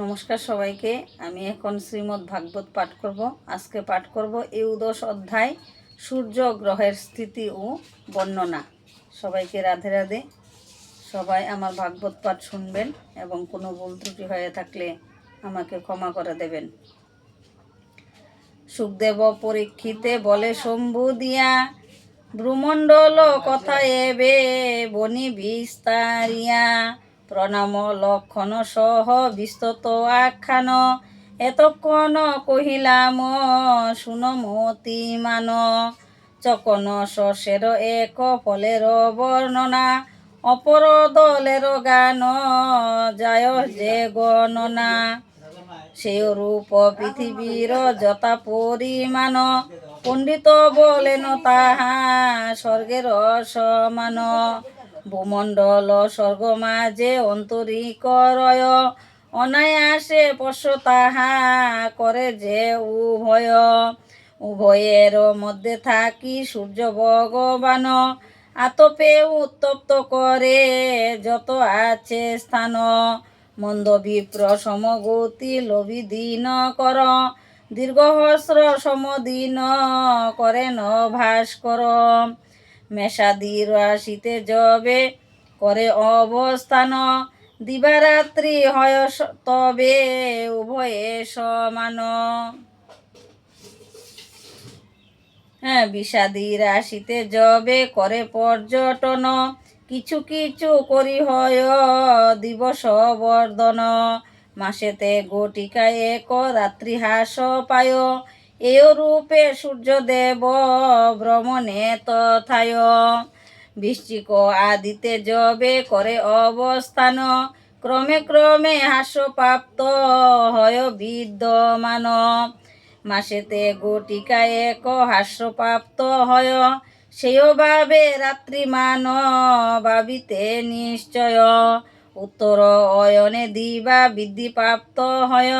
নমস্কার সবাইকে। আমি এখন শ্রীমদ্ ভাগবত পাঠ করব। আজকে পাঠ করব ইউদশ অধ্যায়, সূর্য গ্রহের স্থিতি ও বর্ণনা। সবাইকে রাধে রাধে। সবাই আমার ভাগবত পাঠ শুনবেন এবং কোনো ভুল ত্রুটি হয়ে থাকলে আমাকে ক্ষমা করে দেবেন। সুখদেব পরীক্ষিতে বলে, শম্ভু দিয়া ভ্রুমণ্ডল কথা এবে বনি বিস্তারিয়া প্রণাম লক্ষণ সহ বিস্তত আখ্যান। এতক্ষণ কহিলাম শুনমতি মান, চকন শস্যের এক ফলের বর্ণনা। অপর দলের গান যায় যে গণনা। সেই রূপ পৃথিবীর যথা পরিমাণ। পণ্ডিত বলেন, তাহা স্বর্গের সমান ভূমণ্ডল স্বর্গ মাঝে অন্তরিকরয়, অনায়াসে পশ্য তাহা করে যে উভয়। উভয়ের মধ্যে থাকি সূর্য ভগবান, আতপে উত্তপ্ত করে যত আছে স্থান। মন্দ বিপ্র সমগতি লোভি দিন কর দীর্ঘহস্র সমদিন করে ন ভাস কর মেষাদি রাশিতে জবে, করে অবস্থান। দিবারাত্রি হয় তবে উভয়ে সমান। হ্যাঁ বিষাদি রাশিতে জবে, করে পর্যটন। কিছু কিছু করি হয় দিবস বর্ধন। মাসেতে গোটিকা এক রাত্রি হাস পায়। এও রূপে সূর্যদেব ভ্রমণে তথায়। বৃশ্চিক আদিতে জবে করে অবস্থান, ক্রমে ক্রমে হাস্যপ্রাপ্ত হয় বিদ্যমান। মাসেতে গোটিকা এক হাস্যপ্রাপ্ত হয় সেও ভাবে রাত্রিমান ভাবিতে নিশ্চয়। উত্তর অয়নে দিবা বৃদ্ধিপ্রাপ্ত হয়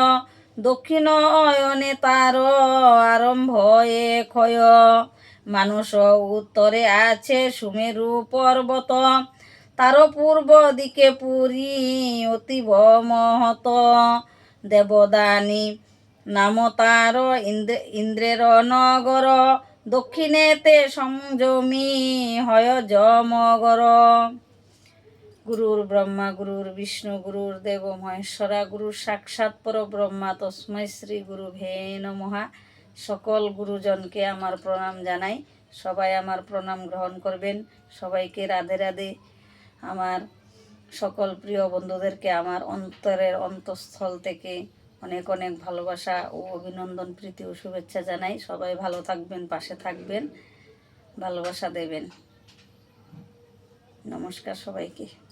দক্ষিণ অয়নে তার আরম্ভ এ ক্ষয়। মানুষ উত্তরে আছে সুমেরু পর্বত। তার পূর্ব দিকে পুরী অতীব মহত দেবদানী নাম তার ইন্দ্র, ইন্দ্রের নগর। দক্ষিণেতে সংযমী হয় জমগর গুরুর ব্রহ্মা, গুরুর বিষ্ণু, গুরুর দেব মহেশ্বরা, গুরুর সাক্ষাৎ পর ব্রহ্মা তস্মৈ শ্রী গুরু ভে নমহা সকল গুরুজনকে আমার প্রণাম জানাই। সবাই আমার প্রণাম গ্রহণ করবেন। সবাইকে রাধে রাধে। আমার সকল প্রিয় বন্ধুদেরকে আমার অন্তরের অন্তঃস্থল থেকে অনেক অনেক ভালোবাসা ও অভিনন্দন, প্রীতি ও শুভেচ্ছা জানাই। সবাই ভালো থাকবেন, পাশে থাকবেন। ভালোবাসা দেবেন। নমস্কার সবাইকে।